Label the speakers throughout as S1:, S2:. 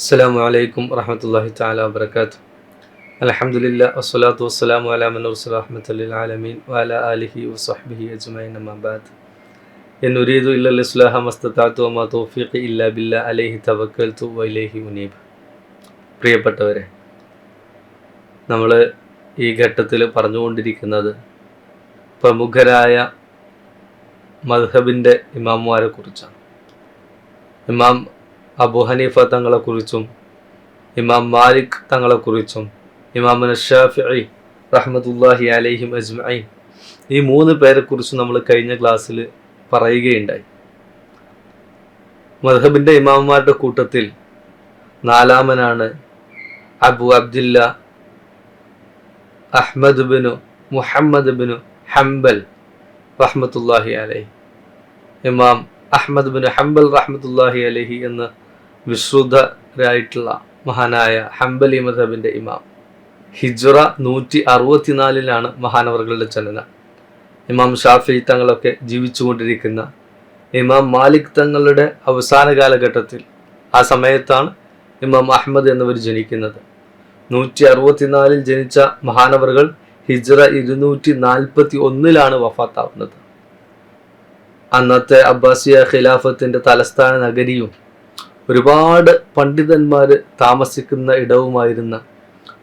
S1: അസ്സാം വലൈക്കും വറഹമത്തല്ലാഹി താല വാബർക്കാത്തു അലഹമുല്ല വസ്സലാത്തു വസ്സലാമു അലാ മനൂർസ് റഹ്മത്തുൽ ആലമീൻ വാല അലിഹി വസ്ഹബിഹി അജ്മൈൻ അമ്മാബാദ് എന്നുരീദു ഇല്ല ഇസ്ലാഹ മസ്തത്താത്തു അമ്മ തോഫീഖ് ഇല്ല ബില്ല അലൈഹി തവക്കൽത്തു വൈലേഹി മുനീബ്. പ്രിയപ്പെട്ടവരെ നമ്മൾ ഈ ഘട്ടത്തിൽ പറഞ്ഞുകൊണ്ടിരിക്കുന്നത് പ്രമുഖരായ മദ്ഹബിന്റെ ഇമാമുമാരെ കുറിച്ചാണ്. ഇമാം അബു ഹനീഫ തങ്ങളെക്കുറിച്ചും ഇമാം മാലിക് തങ്ങളെക്കുറിച്ചും ഇമാം ഷാഫി റഹ്മത്തുല്ലാഹി അലൈഹിം അജ്മൈൻ ഈ മൂന്ന് പേരെക്കുറിച്ചും നമ്മൾ കഴിഞ്ഞ ക്ലാസ്സിൽ പറയുകയുണ്ടായി. മദ്ഹബിന്റെ ഇമാമുമാരുടെ കൂട്ടത്തിൽ നാലാമനാണ് അബു അബ്ദില്ല അഹ്മദ് ബിനു മുഹമ്മദ് ബിനു ഹംബൽ റഹ്മത്തുല്ലാഹി അലൈഹി. ഇമാം അഹ്മദ് ബിൻ ഹംബൽ റഹ്മത്തുല്ലാഹി അലഹി എന്ന വിശ്രുതരായിട്ടുള്ള മഹാനായ ഹംബലി മധബിന്റെ ഇമാം. ഹിജ്റ നൂറ്റി അറുപത്തിനാലിലാണ് മഹാനവറുകളുടെ ചലനം ഇമാം ഷാഫി തങ്ങളൊക്കെ ജീവിച്ചുകൊണ്ടിരിക്കുന്ന ഇമാം മാലിക് തങ്ങളുടെ അവസാന കാലഘട്ടത്തിൽ ആ സമയത്താണ് ഇമാം അഹമ്മദ് എന്നിവർ ജനിക്കുന്നത്. നൂറ്റി അറുപത്തിനാലിൽ ജനിച്ച മഹാനവറുകൾ ഹിജ്റ ഇരുന്നൂറ്റി നാൽപ്പത്തി ഒന്നിലാണ് വഫാത്താവുന്നത്. അന്നത്തെ അബ്ബാസിയ ഖിലാഫത്തിന്റെ തലസ്ഥാന നഗരിയും ഒരുപാട് പണ്ഡിതന്മാർ താമസിക്കുന്ന ഇടവുമായിരുന്ന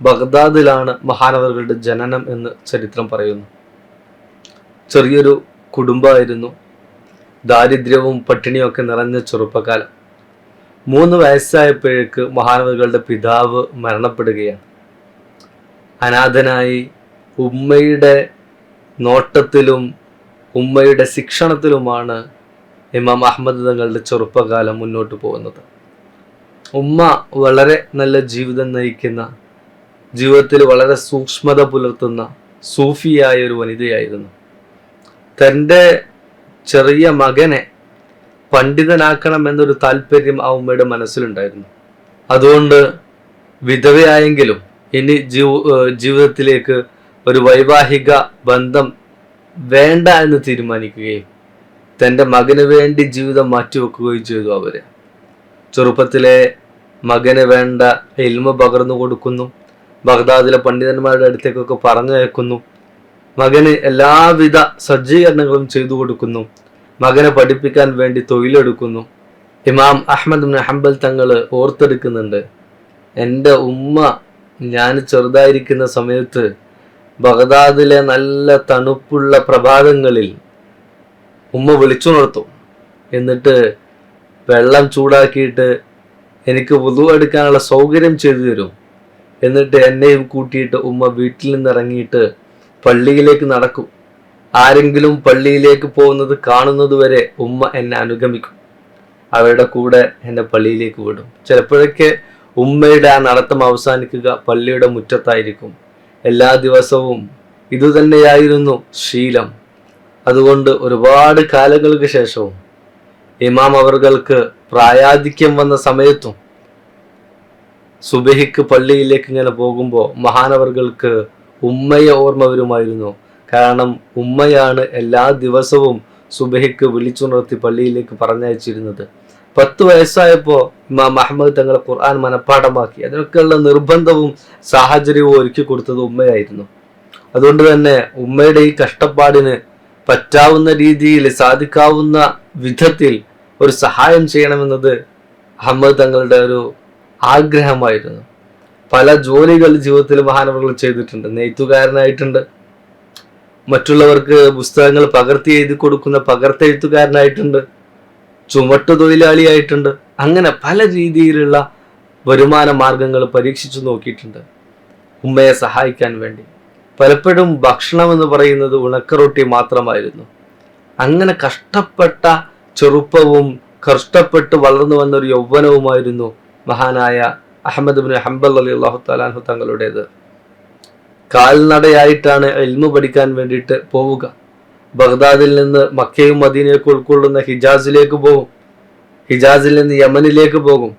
S1: ബഗ്ദാദിലാണ് മഹാനവറുകളുടെ ജനനം എന്ന് ചരിത്രം പറയുന്നു. ചെറിയൊരു കുടുംബമായിരുന്നു. ദാരിദ്ര്യവും പട്ടിണിയൊക്കെ നിറഞ്ഞ ചെറുപ്പകാലം. മൂന്ന് വയസ്സായപ്പോഴേക്ക് മഹാനവറുകളുടെ പിതാവ് മരണപ്പെടുകയാണ്. അനാഥനായി ഉമ്മയുടെ നോട്ടത്തിലും ഉമ്മയുടെ ശിക്ഷണത്തിലുമാണ് ഇമാം അഹമ്മദ് തങ്ങളുടെ ചെറുപ്പകാലം മുന്നോട്ട് പോകുന്നത്. ഉമ്മ വളരെ നല്ല ജീവിതം നയിക്കുന്ന ജീവിതത്തിൽ വളരെ സൂക്ഷ്മത പുലർത്തുന്ന സൂഫിയായ ഒരു വനിതയായിരുന്നു. തന്റെ ചെറിയ മകനെ പണ്ഡിതനാക്കണം എന്നൊരു താല്പര്യം ആ ഉമ്മയുടെ മനസ്സിലുണ്ടായിരുന്നു. അതുകൊണ്ട് വിധവയായെങ്കിലും ഇനി ജീവ ജീവിതത്തിലേക്ക് ഒരു വൈവാഹിക ബന്ധം വേണ്ട എന്ന് തീരുമാനിക്കുകയും തന്റെ മകന് വേണ്ടി ജീവിതം മാറ്റിവെക്കുകയും ചെയ്തു അവർ. ചെറുപ്പത്തിലെ മകന് വേണ്ട എൽമ പകർന്നു കൊടുക്കുന്നു. ബഗ്ദാദിലെ പണ്ഡിതന്മാരുടെ അടുത്തേക്കൊക്കെ പറഞ്ഞു അയക്കുന്നു. മകന് എല്ലാവിധ സജ്ജീകരണങ്ങളും ചെയ്തു കൊടുക്കുന്നു. മകനെ പഠിപ്പിക്കാൻ വേണ്ടി തൊഴിലെടുക്കുന്നു. ഇമാം അഹമ്മദ് ഹംബൽ തങ്ങൾ ഓർത്തെടുക്കുന്നുണ്ട് എന്റെ ഉമ്മ ഞാൻ ചെറുതായിരിക്കുന്ന സമയത്ത് ബഗ്ദാദിലെ നല്ല തണുപ്പുള്ള പ്രഭാതങ്ങളിൽ ഉമ്മ വിളിച്ചുണർത്തും. എന്നിട്ട് വെള്ളം ചൂടാക്കിയിട്ട് എനിക്ക് വുതു എടുക്കാനുള്ള സൗകര്യം ചെയ്തു തരും. എന്നിട്ട് എന്നെയും കൂട്ടിയിട്ട് ഉമ്മ വീട്ടിൽ നിന്ന് ഇറങ്ങിയിട്ട് പള്ളിയിലേക്ക് നടക്കും. ആരെങ്കിലും പള്ളിയിലേക്ക് പോകുന്നത് കാണുന്നത് വരെ ഉമ്മ എന്നെ അനുഗമിക്കും. അവരുടെ കൂടെ എന്നെ പള്ളിയിലേക്ക് വിടും. ചിലപ്പോഴൊക്കെ ഉമ്മയുടെ ആ നടത്തം അവസാനിക്കുക പള്ളിയുടെ മുറ്റത്തായിരിക്കും. എല്ലാ ദിവസവും ഇതുതന്നെയായിരുന്നു ശീലം. അതുകൊണ്ട് ഒരുപാട് കാലങ്ങൾക്ക് ശേഷവും ഇമാം അവർക്ക് പ്രായാധിക്യം വന്ന സമയത്തും സുബഹിക്ക് പള്ളിയിലേക്ക് ഇങ്ങനെ പോകുമ്പോൾ മഹാനവർക്ക് ഉമ്മയെ ഓർമ്മ വരുമായിരുന്നു കാരണം ഉമ്മയാണ് എല്ലാ ദിവസവും സുബഹിക്ക് വിളിച്ചുണർത്തി പള്ളിയിലേക്ക് പറഞ്ഞയച്ചിരുന്നത്. പത്ത് വയസ്സായപ്പോൾ ഇമാം അഹമ്മദ് തങ്ങളെ ഖുർആൻ മനഃപ്പാഠമാക്കി. അതിനൊക്കെയുള്ള നിർബന്ധവും സാഹചര്യവും ഒരുക്കി കൊടുത്തത് ഉമ്മയായിരുന്നു. അതുകൊണ്ട് തന്നെ ഉമ്മയുടെ ഈ കഷ്ടപ്പാടിന് പറ്റാവുന്ന രീതിയിൽ സാധിക്കാവുന്ന വിധത്തിൽ ഒരു സഹായം ചെയ്യണമെന്നത് അഹമ്മദ് തങ്ങളുടെ ഒരു ആഗ്രഹമായിരുന്നു. പല ജോലികൾ ജീവിതത്തിൽ മഹാനവകൾ ചെയ്തിട്ടുണ്ട്. നെയ്ത്തുകാരനായിട്ടുണ്ട്. മറ്റുള്ളവർക്ക് പുസ്തകങ്ങൾ പകർത്തി എഴുതി കൊടുക്കുന്ന പകർത്തെഴുത്തുകാരനായിട്ടുണ്ട് ചുമട്ടു തൊഴിലാളിയായിട്ടുണ്ട്. അങ്ങനെ പല രീതിയിലുള്ള വരുമാന മാർഗങ്ങൾ പരീക്ഷിച്ചു നോക്കിയിട്ടുണ്ട്. ഉമ്മയെ സഹായിക്കാൻ വേണ്ടി. പലപ്പോഴും ഭക്ഷണം എന്ന് പറയുന്നത് ഉണക്കറൊട്ടി മാത്രമായിരുന്നു. അങ്ങനെ കഷ്ടപ്പെട്ട ചെറുപ്പവും കഷ്ടപ്പെട്ട് വളർന്നു വന്ന ഒരു യൗവനവുമായിരുന്നു മഹാനായ അഹമ്മദ് ബിൻ ഹംബൽ അലി അള്ളാഹു താലാഹു തങ്ങളുടേത്. കാൽനടയായിട്ടാണ് എൽമു പഠിക്കാൻ വേണ്ടിയിട്ട് പോവുക. ബഗ്ദാദിൽ നിന്ന് മക്കയും മദീനയൊക്കെ ഉൾക്കൊള്ളുന്ന ഹിജാസിലേക്ക് പോകും. ഹിജാസിൽ നിന്ന് യമനിലേക്ക് പോകും.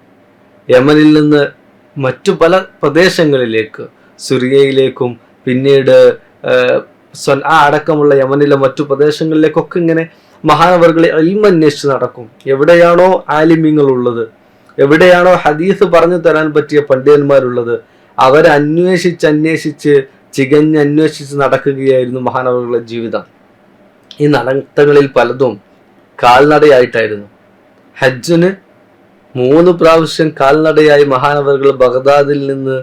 S1: യമനിൽ നിന്ന് മറ്റു പല പ്രദേശങ്ങളിലേക്ക് സുറിയയിലേക്കും പിന്നീട് ആ അടക്കമുള്ള യമനിലെ മറ്റു പ്രദേശങ്ങളിലേക്കൊക്കെ ഇങ്ങനെ മഹാനവർകളെ അൽമന്വേഷിച്ച് നടക്കും. എവിടെയാണോ ആലിമ്യങ്ങൾ ഉള്ളത് എവിടെയാണോ ഹദീസ് പറഞ്ഞു തരാൻ പറ്റിയ പണ്ഡിതന്മാരുള്ളത് അവരെ അന്വേഷിച്ച് അന്വേഷിച്ച് ചികഞ്ഞ് അന്വേഷിച്ച് നടക്കുകയായിരുന്നു മഹാനവറുകളുടെ ജീവിതം. ഈ നടത്തങ്ങളിൽ പലതും കാൽനടയായിട്ടായിരുന്നു. ഹജ്ജിന് മൂന്ന് പ്രാവശ്യം കാൽനടയായി മഹാനവറുകൾ ബഗ്ദാദിൽ നിന്ന്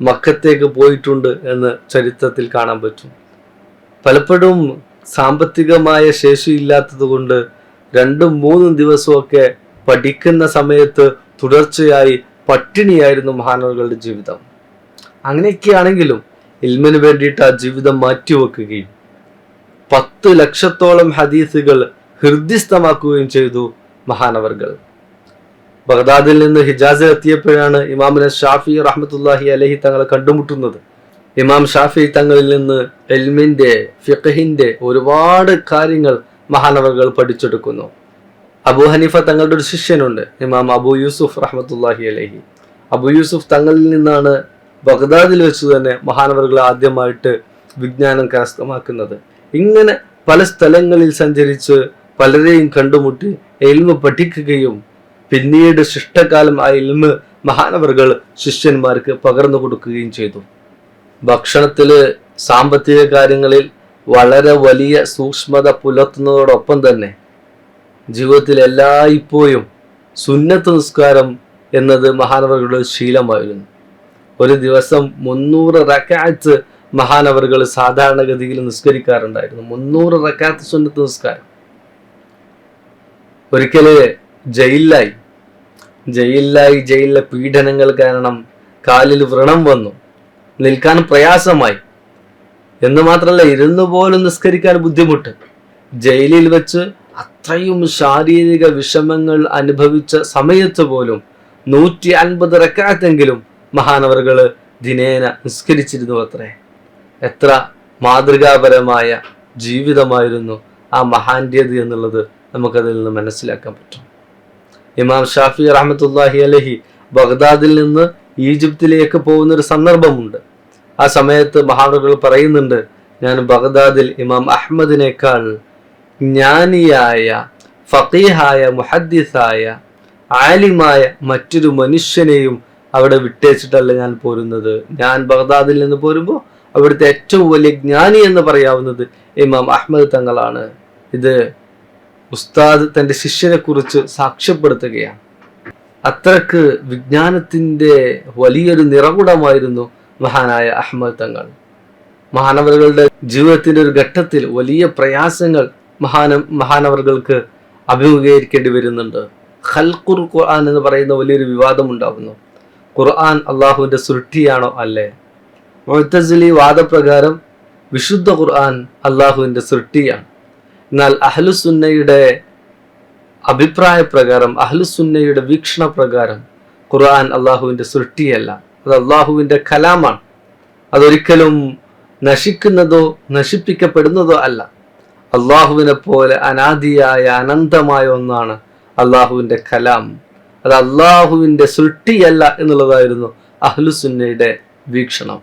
S1: മക്കത്തേക്ക് പോയിട്ടുണ്ട് എന്ന് ചരിത്രത്തിൽ കാണാൻ പറ്റും. പലപ്പോഴും സാമ്പത്തികമായ ശേഷിയില്ലാത്തതുകൊണ്ട് രണ്ടും മൂന്നും ദിവസമൊക്കെ പഠിക്കുന്ന സമയത്ത് തുടർച്ചയായി പട്ടിണിയായിരുന്നു മഹാനവറുകളുടെ ജീവിതം. അങ്ങനെയൊക്കെയാണെങ്കിലും ഇൽമിന് വേണ്ടിയിട്ട് ആ ജീവിതം മാറ്റിവെക്കുകയും പത്ത് ലക്ഷത്തോളം ഹദീസുകൾ ഹൃദ്യസ്ഥമാക്കുകയും ചെയ്തു മഹാനവർകൾ ബഗ്ദാദിൽ നിന്ന് ഹിജാസിൽ എത്തിയപ്പോഴാണ് ഇമാമിനെ ഷാഫി റഹ്മത്തുല്ലാഹി അലഹി തങ്ങളെ കണ്ടുമുട്ടുന്നത്. ഇമാം ഷാഫി തങ്ങളിൽ നിന്ന് എൽമിന്റെ ഫിഖഹിന്റെ ഒരുപാട് കാര്യങ്ങൾ മഹാനവകൾ പഠിച്ചെടുക്കുന്നു. അബു ഹനീഫ തങ്ങളുടെ ഒരു ശിഷ്യനുണ്ട് ഇമാം അബു യൂസുഫ് റഹ്മത്തുല്ലാഹി അലഹി. അബു യൂസുഫ് തങ്ങളിൽ നിന്നാണ് ബഗ്ദാദിൽ വെച്ച് തന്നെ മഹാനവകൾ ആദ്യമായിട്ട് വിജ്ഞാനം കരസ്ഥമാക്കുന്നത്. ഇങ്ങനെ പല സ്ഥലങ്ങളിൽ സഞ്ചരിച്ച് പലരെയും കണ്ടുമുട്ടി എൽമ പഠിക്കുകയും പിന്നീട് ശിഷ്ടകാലം ആ ഇൽമ് മഹാനവറുകൾ ശിഷ്യന്മാർക്ക് പകർന്നു കൊടുക്കുകയും ചെയ്തു. ഭക്ഷണത്തിൽ സാമ്പത്തിക കാര്യങ്ങളിൽ വളരെ വലിയ സൂക്ഷ്മത പുലർത്തുന്നതോടൊപ്പം തന്നെ ജീവിതത്തിൽ എല്ലായ്പ്പോഴും സുന്നത്ത് നിസ്കാരം എന്നത് മഹാനവറുകളുടെ ശീലമായിരുന്നു. ഒരു ദിവസം മുന്നൂറ് റക്കാത്ത് മഹാനവറുകൾ സാധാരണഗതിയിൽ നിസ്കരിക്കാറുണ്ടായിരുന്നു. മുന്നൂറ് റക്കാത്ത് സുന്നത്ത് നിസ്കാരം. ഒരിക്കലെ ജയിലിലായി. ജയിലിലായി ജയിലിലെ പീഡനങ്ങൾ കാരണം കാലിൽ വ്രണം വന്നു. നിൽക്കാൻ പ്രയാസമായി. എന്ന് മാത്രമല്ല ഇരുന്നു പോലും നിസ്കരിക്കാൻ ബുദ്ധിമുട്ട്. ജയിലിൽ വെച്ച് അത്രയും ശാരീരിക വിഷമങ്ങൾ അനുഭവിച്ച സമയത്ത് പോലും നൂറ്റി അൻപത് റക്കാത്തെങ്കിലും മഹാനവറുകൾ ദിനേന നിസ്കരിച്ചിരുന്നു അത്രേ എത്ര മാതൃകാപരമായ ജീവിതമായിരുന്നു ആ മഹാന്റേത് എന്നുള്ളത് നമുക്കതിൽ നിന്ന് മനസ്സിലാക്കാൻ പറ്റും. ഇമാം ഷാഫി റഹമത്തുല്ലാഹി അലഹി ബഗ്ദാദിൽ നിന്ന് ഈജിപ്തിലേക്ക് പോകുന്ന ഒരു സന്ദർഭമുണ്ട്. ആ സമയത്ത് മഹാനവറുകൾ പറയുന്നുണ്ട് ഞാൻ ബഗ്ദാദിൽ ഇമാം അഹമ്മദിനേക്കാൾ ജ്ഞാനിയായ ഫക്കീഹായ മുഹദ്ദിസായ ആലിമായ മറ്റൊരു മനുഷ്യനെയും അവിടെ വിട്ടേച്ചിട്ടല്ല ഞാൻ പോരുന്നത്. ഞാൻ ബഗ്ദാദിൽ നിന്ന് പോരുമ്പോൾ അവിടുത്തെ ഏറ്റവും വലിയ ജ്ഞാനി എന്ന് പറയാവുന്നത് ഇമാം അഹമ്മദ് തങ്ങളാണ്. ഇത് ഉസ്താദ് തന്റെ ശിഷ്യനെ കുറിച്ച് സാക്ഷ്യപ്പെടുത്തുകയാണ്. അത്രയ്ക്ക് വിജ്ഞാനത്തിന്റെ വലിയൊരു നിറകുടമായിരുന്നു മഹാനായ അഹമ്മദ് തങ്ങൾ. മഹാനവറുകളുടെ ജീവിതത്തിന്റെ ഒരു ഘട്ടത്തിൽ വലിയ പ്രയാസങ്ങൾ മഹാന മഹാനവറുകൾക്ക് അഭിമുഖീകരിക്കേണ്ടി വരുന്നുണ്ട്. ഖൽഖുർ ഖുർആൻ എന്ന് പറയുന്ന വലിയൊരു വിവാദം ഉണ്ടാകുന്നു. ഖുർആൻ അള്ളാഹുവിന്റെ സൃഷ്ടിയാണോ അല്ലേ? മൊത്തസിലി വാദപ്രകാരം വിശുദ്ധ ഖുർആൻ അള്ളാഹുവിന്റെ സൃഷ്ടിയാണ്. എന്നാൽ അഹ്ലുസുന്നയുടെ അഭിപ്രായ പ്രകാരം അഹ്ലുസുന്നയുടെ വീക്ഷണ പ്രകാരം ഖുർആൻ അള്ളാഹുവിന്റെ സൃഷ്ടിയല്ല. അത് അള്ളാഹുവിന്റെ കലാമാണ്. അതൊരിക്കലും നശിക്കുന്നതോ നശിപ്പിക്കപ്പെടുന്നതോ അല്ല. അള്ളാഹുവിനെ പോലെ അനാദിയായ അനന്തമായ ഒന്നാണ് അള്ളാഹുവിന്റെ കലാം. അത് അള്ളാഹുവിന്റെ സൃഷ്ടിയല്ല എന്നുള്ളതായിരുന്നു അഹ്ലുസുന്നയുടെ വീക്ഷണം.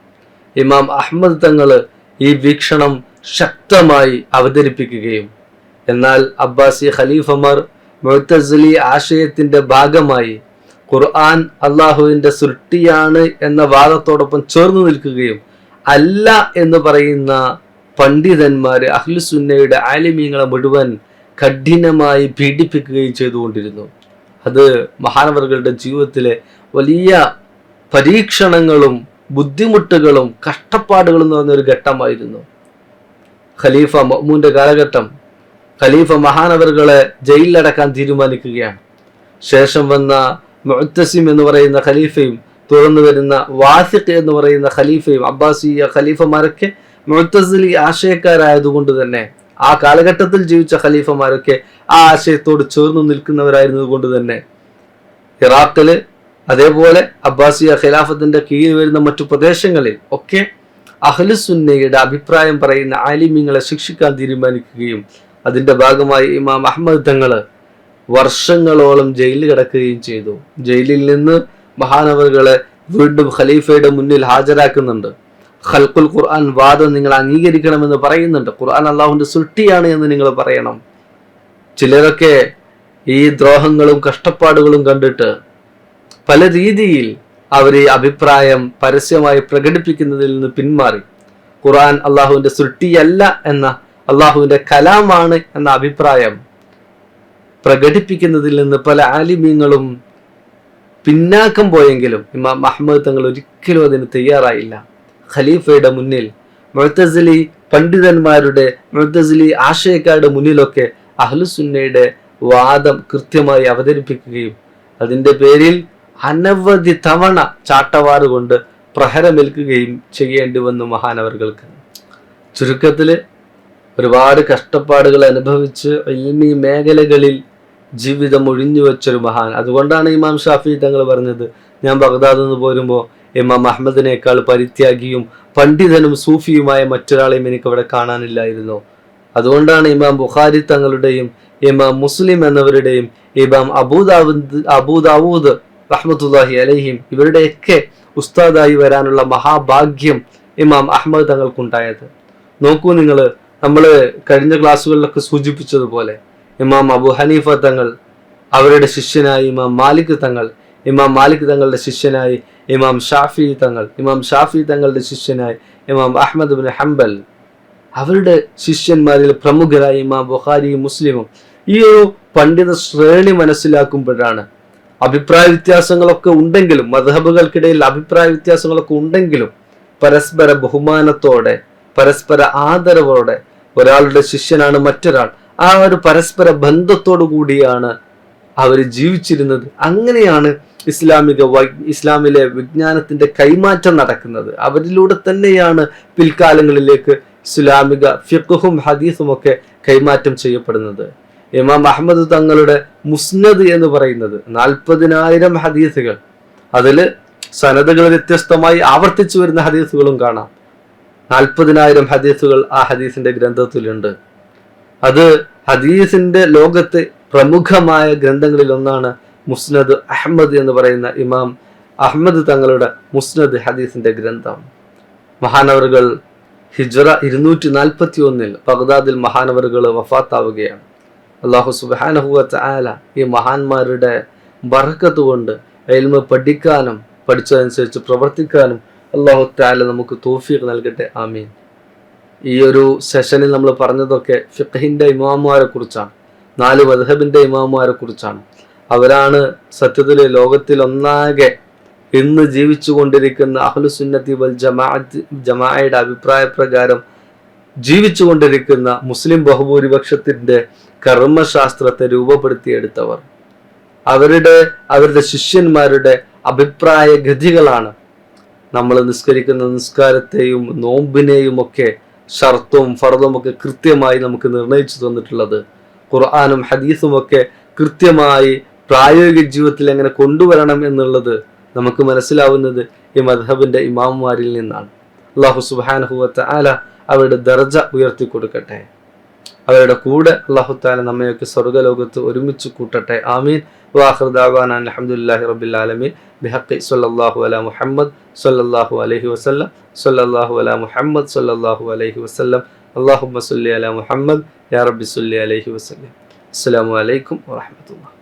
S1: ഇമാം അഹമ്മദ് തങ്ങൾ ഈ വീക്ഷണം ശക്തമായി അവതരിപ്പിക്കുകയും എന്നാൽ അബ്ബാസി ഖലീഫമാർ മുഴത്തസലി ആശയത്തിന്റെ ഭാഗമായി ഖുർആൻ അള്ളാഹുവിന്റെ സൃഷ്ടിയാണ് എന്ന വാദത്തോടൊപ്പം ചേർന്ന് നിൽക്കുകയും അല്ല എന്ന് പറയുന്ന പണ്ഡിതന്മാർ അഹ്ലുസുന്നയുടെ ആലിമീങ്ങളെ മുഴുവൻ കഠിനമായി പീഡിപ്പിക്കുകയും ചെയ്തുകൊണ്ടിരുന്നു. അത് മഹാനവറുകളുടെ ജീവിതത്തിലെ വലിയ പരീക്ഷണങ്ങളും ബുദ്ധിമുട്ടുകളും കഷ്ടപ്പാടുകളും നിറഞ്ഞ ഒരു ഘട്ടമായിരുന്നു. ഖലീഫ മഹ്മൂന്റെ കാലഘട്ടം ഖലീഫ മഹാനവറുകളെ ജയിലിലടക്കാൻ തീരുമാനിക്കുകയാണ്. ശേഷം വന്ന മുഅത്തസിം എന്ന് പറയുന്ന ഖലീഫയും തുറന്നു വരുന്ന വാസിഖ് എന്ന് പറയുന്ന ഖലീഫയും അബ്ബാസിയ ഖലീഫമാരൊക്കെ മുഅത്തസിലി ആശയക്കാരായതുകൊണ്ട് തന്നെ ആ കാലഘട്ടത്തിൽ ജീവിച്ച ഖലീഫമാരൊക്കെ ആ ആശയത്തോട് ചേർന്ന് നിൽക്കുന്നവരായിരുന്നതുകൊണ്ട് തന്നെ ഇറാഖിൽ അതേപോലെ അബ്ബാസിയ ഖിലാഫത്തിന്റെ കീഴിൽ വരുന്ന മറ്റു പ്രദേശങ്ങളിൽ ഒക്കെ അഹ്ലുസുന്നയുടെ അഭിപ്രായം പറയുന്ന ആലിമ്യങ്ങളെ ശിക്ഷിക്കാൻ തീരുമാനിക്കുകയും അതിന്റെ ഭാഗമായി ഇമാം അഹമ്മദ് തങ്ങൾ വർഷങ്ങളോളം ജയിലിൽ കിടക്കുകയും ചെയ്തു. ജയിലിൽ നിന്ന് മഹാനവറുകളെ വീണ്ടും ഖലീഫയുടെ മുന്നിൽ ഹാജരാക്കുന്നുണ്ട്. ഖൽഖുൽ ഖുർആൻ വാദം നിങ്ങൾ അംഗീകരിക്കണമെന്ന് പറയുന്നുണ്ട്. ഖുർആൻ അള്ളാഹുവിന്റെ സൃഷ്ടിയാണ് എന്ന് നിങ്ങൾ പറയണം. ചിലരൊക്കെ ഈ ദ്രോഹങ്ങളും കഷ്ടപ്പാടുകളും കണ്ടിട്ട് പല രീതിയിൽ അവർ ഈ അഭിപ്രായം പരസ്യമായി പ്രകടിപ്പിക്കുന്നതിൽ നിന്ന് പിന്മാറി. ഖുറാൻ അള്ളാഹുവിന്റെ സൃഷ്ടിയല്ല എന്ന അള്ളാഹുവിന്റെ കലാമാണ് എന്ന അഭിപ്രായം പ്രകടിപ്പിക്കുന്നതിൽ നിന്ന് പല ആലിമീങ്ങളും പിന്നാക്കം പോയെങ്കിലും ഇമാം അഹമ്മദ് തങ്ങൾ ഒരിക്കലും അതിന് തയ്യാറായില്ല. ഖലീഫയുടെ മുന്നിൽ മുഴത്തസലി പണ്ഡിതന്മാരുടെ മുഴത്തസലി ആശയക്കാരുടെ മുന്നിലൊക്കെ അഹ്ലുസുന്നയുടെ വാദം കൃത്യമായി അവതരിപ്പിക്കുകയും അതിന്റെ പേരിൽ അനവധി തവണ ചാട്ടവാറ് കൊണ്ട് പ്രഹരമേൽക്കുകയും ചെയ്യേണ്ടി വന്നു മഹാനവറുകൾക്ക്. ചുരുക്കത്തിൽ ഒരുപാട് കഷ്ടപ്പാടുകൾ അനുഭവിച്ച് ഇൽമി മേഖലകളിൽ ജീവിതം ഒഴിഞ്ഞു വെച്ചൊരു മഹാൻ. അതുകൊണ്ടാണ് ഇമാം ഷാഫി തങ്ങൾ പറഞ്ഞത് ഞാൻ ബഗ്ദാദിൽ നിന്ന് പോരുമ്പോൾ ഇമാം അഹമ്മദിനേക്കാൾ പരിത്യാഗിയും പണ്ഡിതനും സൂഫിയുമായ മറ്റൊരാളെയും എനിക്ക് അവിടെ കാണാനില്ലായിരുന്നു. അതുകൊണ്ടാണ് ഇമാം ബുഖാരി തങ്ങളുടെയും ഇമാം മുസ്ലിം എന്നവരുടെയും ഇമാം അബൂദാവൂദ് അബൂദാവൂദ് റഹ്മത്തുല്ലാഹി അലഹിം ഇവരുടെയൊക്കെ ഉസ്താദായി വരാനുള്ള മഹാഭാഗ്യം ഇമാം അഹമ്മദ് തങ്ങൾക്കുണ്ടായത്. നോക്കൂ നിങ്ങൾ നമ്മൾ കഴിഞ്ഞ ക്ലാസ്സുകളിലൊക്കെ സൂചിപ്പിച്ചതുപോലെ ഇമാം അബു ഹനീഫ തങ്ങൾ അവരുടെ ശിഷ്യനായി ഇമാം മാലിക് തങ്ങൾ ഇമാം മാലിക് തങ്ങളുടെ ശിഷ്യനായി ഇമാം ഷാഫി തങ്ങൾ ഇമാം ഷാഫി തങ്ങളുടെ ശിഷ്യനായി ഇമാം അഹമ്മദ് ബിൻ ഹംബൽ. അവരുടെ ശിഷ്യന്മാരിൽ പ്രമുഖരായ ഇമാം ബുഖാരിയും മുസ്ലിമും ഈ ഒരു പണ്ഡിത ശ്രേണി മനസ്സിലാക്കുമ്പോഴാണ് അഭിപ്രായ വ്യത്യാസങ്ങളൊക്കെ ഉണ്ടെങ്കിലും മധബുകൾക്കിടയിൽ അഭിപ്രായ വ്യത്യാസങ്ങളൊക്കെ ഉണ്ടെങ്കിലും പരസ്പര ബഹുമാനത്തോടെ പരസ്പര ആദരവോടെ ഒരാളുടെ ശിഷ്യനാണ് മറ്റൊരാൾ. ആ ഒരു പരസ്പര ബന്ധത്തോടു കൂടിയാണ് അവർ ജീവിച്ചിരുന്നത്. അങ്ങനെയാണ് ഇസ്ലാമിക ഇസ്ലാമിലെ വിജ്ഞാനത്തിന്റെ കൈമാറ്റം നടക്കുന്നത്. അവരിലൂടെ തന്നെയാണ് പിൽക്കാലങ്ങളിലേക്ക് ഇസ്ലാമിക ഫിഖും ഹദീസും ഒക്കെ കൈമാറ്റം ചെയ്യപ്പെടുന്നത്. ഇമാം അഹമ്മദ് തങ്ങളുടെ മുസ്നദ് എന്ന് പറയുന്നത് നാൽപ്പതിനായിരം ഹദീസുകൾ. അതിൽ സനദുകൾ വ്യത്യസ്തമായി ആവർത്തിച്ചു വരുന്ന ഹദീസുകളും കാണാം. നാൽപ്പതിനായിരം ഹദീസുകൾ ആ ഹദീസിന്റെ ഗ്രന്ഥത്തിലുണ്ട്. അത് ഹദീസിന്റെ ലോകത്തെ പ്രമുഖമായ ഗ്രന്ഥങ്ങളിൽ ഒന്നാണ് മുസ്നദ് അഹമ്മദ് എന്ന് പറയുന്ന ഇമാം അഹമ്മദ് തങ്ങളുടെ മുസ്നദ് ഹദീസിന്റെ ഗ്രന്ഥം. മഹാനവറുകൾ ഹിജ്റ ഇരുന്നൂറ്റി നാൽപ്പത്തി ഒന്നിൽ ബഗ്ദാദിൽ മഹാനവറുകൾ വഫാത്താവുകയാണ്. അള്ളാഹു സുബാനഹുവത്ത് ആല ഈ മഹാന്മാരുടെ ബറക്കത്ത് കൊണ്ട് എൽമ പഠിക്കാനും പഠിച്ചതനുസരിച്ച് പ്രവർത്തിക്കാനും അള്ളാഹു താല നമുക്ക് തോഫീഖ് നൽകട്ടെ ആമീൻ. ഈ ഒരു സെഷനിൽ നമ്മൾ പറഞ്ഞതൊക്കെ ഫിഖഹിന്റെ ഇമാമുമാരെ കുറിച്ചാണ് നാല് മധബിന്റെ ഇമാമുമാരെ കുറിച്ചാണ്. അവരാണ് സത്യത്തിൽ ലോകത്തിൽ ഒന്നാകെ ഇന്ന് ജീവിച്ചു കൊണ്ടിരിക്കുന്ന അഹ്ലുസുന്നത്തി വൽ ജമാഅത്ത് ജമാഅയുടെ അഭിപ്രായ പ്രകാരം ജീവിച്ചു കൊണ്ടിരിക്കുന്ന മുസ്ലിം ബഹുഭൂരിപക്ഷത്തിന്റെ കർമ്മശാസ്ത്രത്തെ രൂപപ്പെടുത്തിയെടുത്തവർ. അവരുടെ അവരുടെ ശിഷ്യന്മാരുടെ അഭിപ്രായ ഗതികളാണ് നമ്മൾ നിസ്കരിക്കുന്ന നിസ്കാരത്തെയും നോമ്പിനെയും ഒക്കെ ഷർത്തും ഫർദും ഒക്കെ കൃത്യമായി നമുക്ക് നിർണയിച്ചു തന്നിട്ടുള്ളത്. ഖുർആാനും ഹദീസും ഒക്കെ കൃത്യമായി പ്രായോഗിക ജീവിതത്തിൽ എങ്ങനെ കൊണ്ടുവരണം എന്നുള്ളത് നമുക്ക് മനസ്സിലാവുന്നത് ഈ മധബിന്റെ ഇമാമുമാരിൽ നിന്നാണ്. അള്ളാഹു സുബാനഹുവത്ത് ആല അവരുടെ ദർജ ഉയർത്തി കൊടുക്കട്ടെ അവരുടെ കൂടെ അള്ളാഹു താല നമ്മയൊക്കെ സ്വർഗലോകത്ത് ഒരുമിച്ച് കൂട്ടട്ടെ. ആമീൻ. അലഹമുല്ലാഹി റബ്ബിൽ ആലമീൻ. ബിഹക്കി സല്ലല്ലാഹു അല മുഹമ്മദ് സല്ലല്ലാഹു അലഹി വസ്ലം സല്ലല്ലാഹു അല മുഹമ്മദ് സല്ലല്ലാഹു അലഹി വസ്ലം അള്ളാഹു സല്ലി അല മുഹമ്മദ്. യാ റബ്ബി സല്ലി അലൈഹി വസല്ലം. അസ്സലാമു അലൈക്കും വറഹ്മത്തുള്ളാഹി.